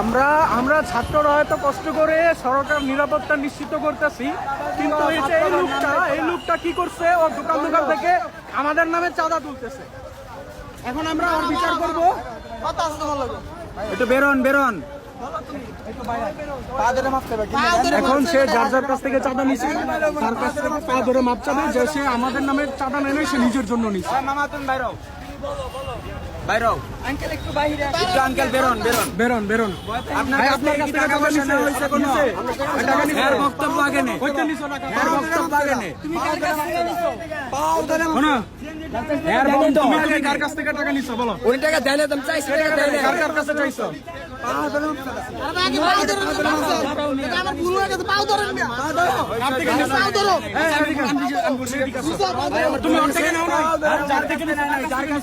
আমরা আমরা ছাত্ররা হয়তো কষ্ট করে সরকার নিরাপত্তা নিশ্চিত করতেছি কিন্তু এই যে এই লোকটা এই লোকটা কি করছে? ও দোকান দোকান থেকে আমাদের নামে চাঁদা তুলতেছে। এখন আমরা ওর বিচার করব। একটু বেরোন বেরোন। এখন সে যার যার কাছ থেকে চাঁদা নিছে তার কাছ থেকে পা ধরে মাপ চাবে যে সে আমাদের নামে চাঁদা নেয় সে নিজের জন্য নিছে। তুমি বাইরও। আঙ্কেল একটু বাইরে একটু আঙ্কেল বেরোন বেরোন। বেরোন বেরোন। আপনার আপনার থেকে কাছ থেকে টাকা পয়সা নেওয়া হয়েছে কোনো? টাকা নিছে? এর বক্তব্য আগে নে কইতে নিছো টাকা? এর বক্তব্য আগে নে শোনো, এর বক্তব্য। তুমি তুমি কার কাছ থেকে টাকা নিছো বলো। উনি টাকা দেয় তুমি চাইছি টাকা দেয় কার কার কাছে চাইছো? কার থেকে নিছো? এই, এদিকে। আমি বলছি, এদিকে আসো। তুমি ওর থেকে নাও না যার থেকে নিছো, যার কাছ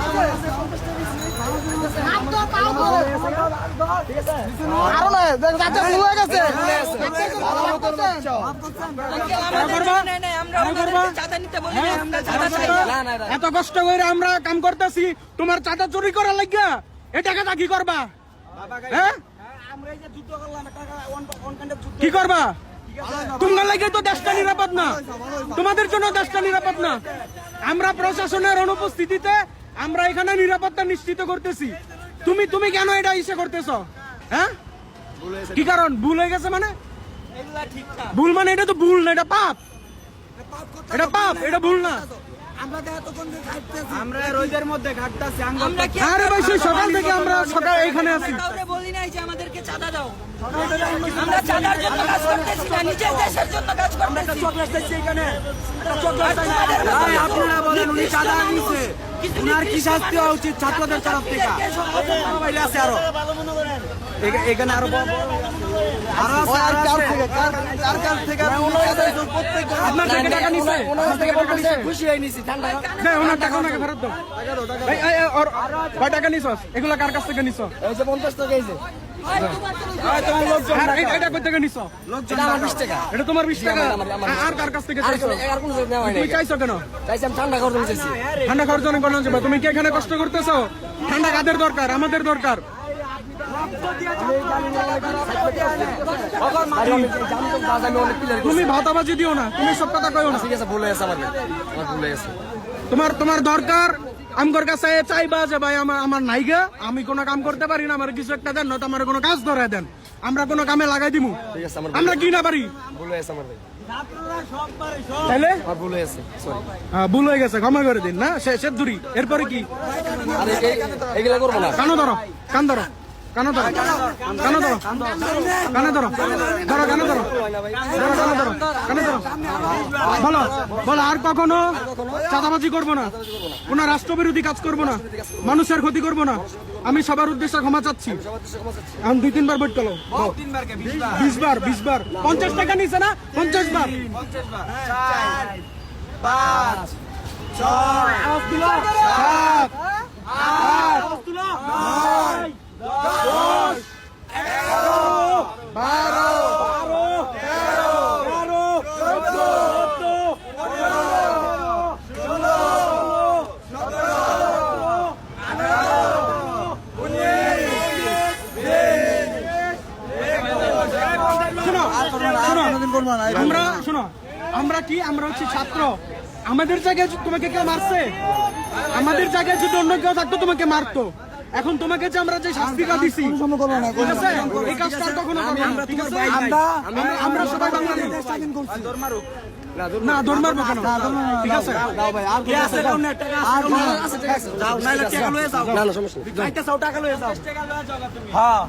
এত কষ্ট করে আমরা কাম করতেছি, তোমার চাঁদা চুরি করার লাগিয়া এই টাকাটা কি করবা? হ্যাঁ? কি করবা? তোমার লাগে তো দেশটা নিরাপদ না। তোমাদের জন্য দেশটা নিরাপদ না। আমরা প্রশাসনের অনুপস্থিতিতে আমরা এখানে নিরাপত্তা নিশ্চিত করতেছি। তুমি তুমি কেন এটা ইসে করতেছো? হ্যাঁ? কি কারণ? ভুল হয়ে গেছে মানে? ভুল মানে এটা তো ভুল না এটা পাপ। এটা পাপ এটা ভুল না। আমরা রোদের মধ্যে ঘাটতাছি আঙ্গুল কি আরে ভাই সেই সকাল থেকে আমরা সকাল এখানে আছি। কাউরে বলি নাই যে আমাদেরকে চাঁদা দাও। আমরা চাঁদার জন্য কাজ করতেছি না নিজের দেশের জন্য কাজ করতেছি। ভাই আপনারা বলেন উনি চাঁদা নিছে উনার কি শাস্তি হওয়া উচিত ছাত্রদের তরফ থেকে? আছে আরও এখানে আরও। ব- ব- আরও আছে, আরও আছে। আপনার থেকে টাকা নিছে? খুশি হয়ে নিছি ঠান্ডা দে, ওনার টাকা ওনাকে ফেরত দাও। ওর কয় টাকা নিছস এগুলা কার কাছ থেকে নিছো? এই যে পঞ্চাশ টাকা এই যে। থেকে নিছো? টাকা। টাকা। আর থেকে আর ঠান্ডা খাওয়ার জন্য তুমি কি এখানে কষ্ট করতেছো? ঠান্ডা কাদের দরকার? আমাদের দরকার। তুমি ভাতাবাজি দিও না তুমি সব কথা কইও না। ঠিক আছে ভুলে গেছে আমার ভুলে গেছে। তোমার তোমার দরকার আমগর কাছে চাইবা যে ভাই আমার আমার নাইগা আমি কোনো কাম করতে পারি না আমার কিছু একটা দেন নয়তো আমার কোনো কাজ ধরায় দেন। আমরা কোনো কামে লাগাই দিমু। আছে আমার কি না পারি? ভুলে হ্যাঁ, গেছে ক্ষমা করে দিন না? সে সে দূরি। এরপরে কি? না। কানো ধরো কান ধরো। কানো ধরো। কানো ধরো। কানে ধরো। ধরো, কানে ধরো। ধরো, কানে ধরো। কানে ধরো। বলো বলো, আর কখনো চাঁদাবাজি করব না? কোন রাষ্ট্রবিরোধী কাজ করব না? মানুষের ক্ষতি করব না? আমি সবার উদ্দেশ্যে ক্ষমা চাচ্ছি। এখন দুই, তিনবার বইট করো বিশ বার বিশ বার। পঞ্চাশ টাকা নিছে না? পঞ্চাশ বার। পাঁচ, ছয় শোনো, আমরা শোনো আমরা কি? আমরা হচ্ছে ছাত্র। আমাদের জায়গায় তোমাকে কেউ মারছে? আমাদের জায়গায় যদি অন্য কেউ থাকতো তোমাকে মারতো। এখন তোমাকে যে আমরা যে শাস্তিটা দিছি ঠিক আছে? এই কাজটা কখনো করব না ঠিক আছে? আমরা- আমরা সবাই বাঙালি না দৌড় মারবো কেন ঠিক আছে না না না না। টাকা লয়ে যাও। হ্যাঁ।